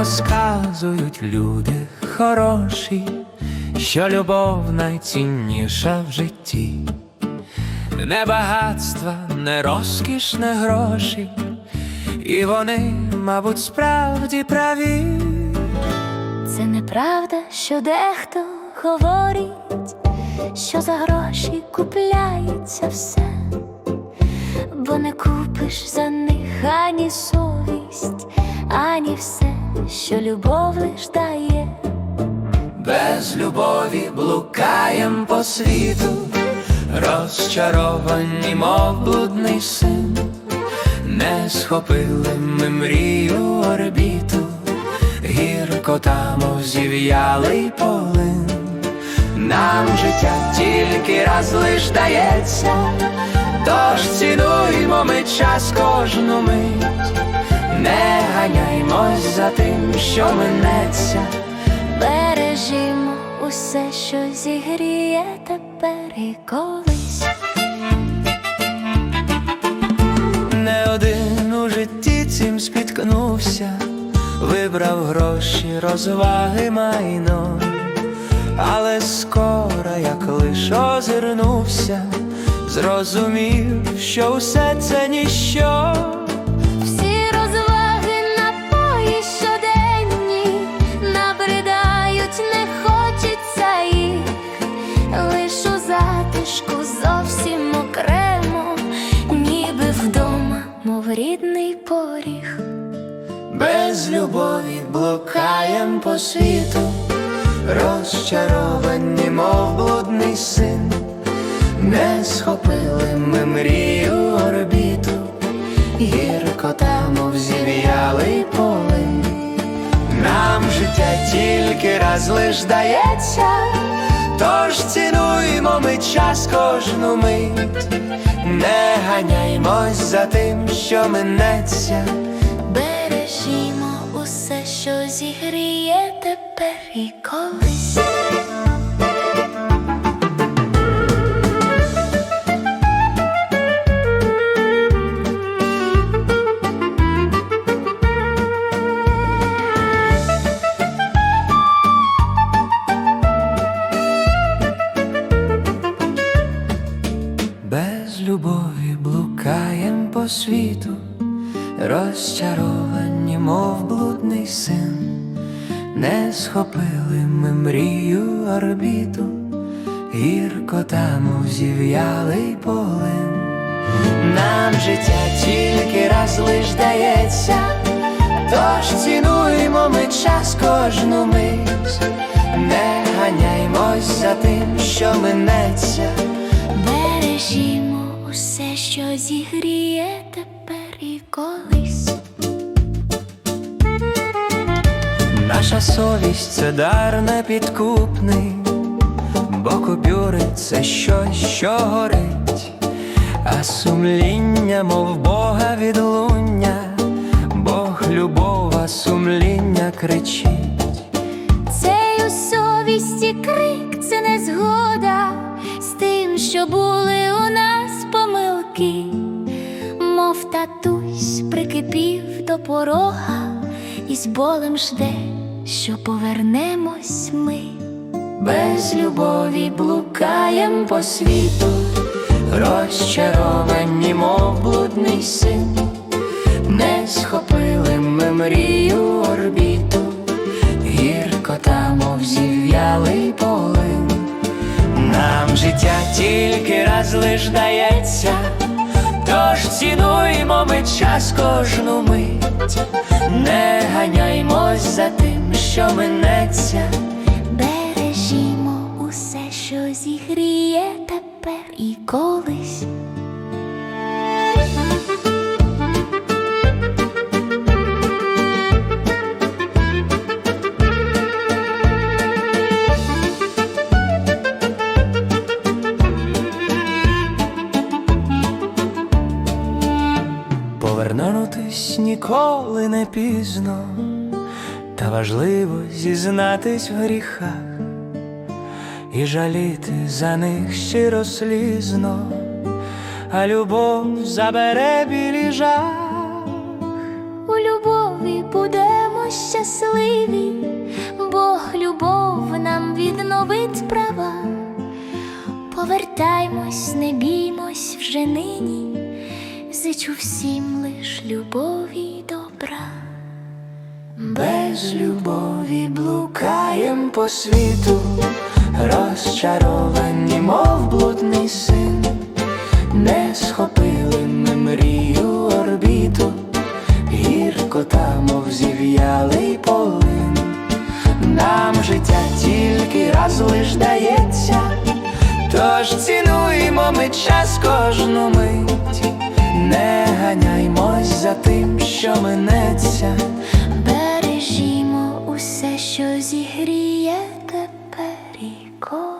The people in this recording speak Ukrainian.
розказують люди хороші, що любов найцінніша в житті, не багатства, не розкіш, не гроші, і вони, мабуть, справді праві. Це неправда, що дехто говорить, що за гроші купляється все, бо не купиш за них ані совість, ані все, що любов лиш дає. Без любові блукаєм по світу, розчаровані, мов блудний син, не схопили ми мрію орбіту, гірко там зів'ялий полин. Нам життя тільки раз лиш дається, тож цінуймо ми час кожну мить, не ганяймось за тим, що минеться. Бережімо усе, що зігріє тепер і колись. Не один у житті цим спіткнувся, вибрав гроші, розваги майно, але скоро, як лиш озирнувся, зрозумів, що все це ніщо. Зовсім окремо, ніби вдома, мов рідний поріг. Без любові блукаєм по світу, розчаровані, мов блудний син, не схопили ми мрію орбіту, гірко там мов зів'ялий полин. Нам життя тільки раз лиш дається, тож цінуємо ми час кожну мить, не ганяймось за тим, що минеться. Бережімо усе, що зігріє тепер і колись. Любові блукаєм по світу, розчаровані, мов блудний син, не схопили ми мрію орбіту, гірко там зів'ялий полин. Нам життя тільки раз лиш дається, тож цінуймо ми час кожну мить, не ганяймось за тим, що минеться. Що зігріє тепер і колись. Наша совість це дар непідкупний, бо купюри це щось, що горить, а сумління, мов Бога відлуння, Бог любов, а сумління кричить. Цей у совісті крик це не згода з тим, що були порога і з болем жде, що повернемось ми. Без любові блукаєм по світу, розчаровані, мов блудний син, не схопили ми мрію орбіту, гірко там, мов зів'ялий полин. Нам життя тільки раз лиш дається, тож цінуймо ми час кожну мить, не ганяймось за тим, що минеться. Бережімо усе, що зігріє тепер і колись. Повернутись ніколи не пізно, та важливо зізнатись в гріхах і жаліти за них щиро слізно, а любов забере білі жах. У любові будемо щасливі, Бог любов нам відновить права. Повертаймось, не біймось вже нині, зичу всім лиш любові й добра. Без любові блукаєм по світу, розчаровані, мов блудний син, не схопили ми мрію орбіту, гіркота, мов зів'ялий полин. Нам життя тільки раз лиш дається, тож цінуємо ми час кожну мить, не ганяймось за тим, що минеться. Бережімо усе, що зігріє тепер і коли.